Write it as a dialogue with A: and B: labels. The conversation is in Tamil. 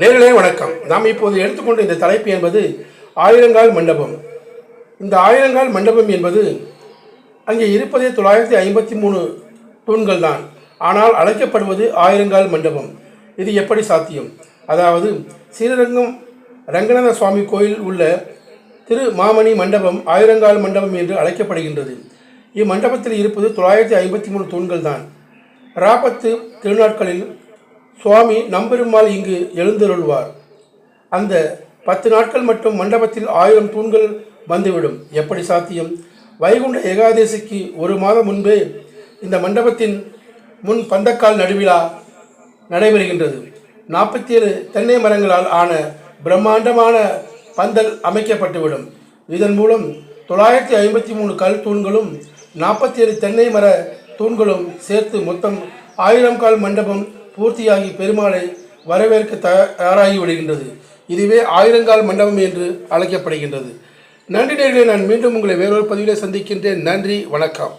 A: நேர்களே வணக்கம். நாம் இப்போது எடுத்துக்கொண்ட இந்த தலைப்பு என்பது ஆயிரங்கால் மண்டபம். இந்த ஆயிரங்கால் மண்டபம் என்பது அங்கே இருப்பதே தொள்ளாயிரத்தி ஐம்பத்தி மூணு தூண்கள் தான். ஆனால் அழைக்கப்படுவது ஆயிரங்கால் மண்டபம். இது எப்படி சாத்தியம்? அதாவது ஸ்ரீரங்கம் ரங்கநாத சுவாமி கோயில் உள்ள திரு மாமணி மண்டபம் ஆயிரங்கால் மண்டபம் என்று அழைக்கப்படுகின்றது. இம்மண்டபத்தில் இருப்பது தொள்ளாயிரத்தி ஐம்பத்தி மூணு தூண்கள் தான். ராபத்து திருநாட்களில் சுவாமி நம்பெருமாள் இங்கு எழுந்தருள்வார். அந்த பத்து நாட்கள் மட்டும் மண்டபத்தில் ஆயிரம் தூண்கள் வந்துவிடும். எப்படி சாத்தியம்? வைகுண்ட ஏகாதேசிக்கு ஒரு மாதம் முன்பே இந்த மண்டபத்தின் முன் பந்தக்கால் நடுவிழா நடைபெறுகின்றது. நாற்பத்தி ஏழு தென்னை மரங்களால் ஆன பிரம்மாண்டமான பந்தல் அமைக்கப்பட்டுவிடும். இதன் மூலம் தொள்ளாயிரத்தி ஐம்பத்தி மூணு கல் தூண்களும் நாற்பத்தி ஏழு தென்னை மர தூண்களும் சேர்த்து மொத்தம் ஆயிரம் கால் மண்டபம் பூர்த்தியாகி பெருமாளை வரவேற்க தயாராகி விடுகின்றது. இதுவே ஆயிரங்கால் மண்டபம் என்று அழைக்கப்படுகின்றது. நன்றி நேர்களை நான் மீண்டும் உங்களை வேறொரு பதிவிலே சந்திக்கின்றேன். நன்றி வணக்கம்.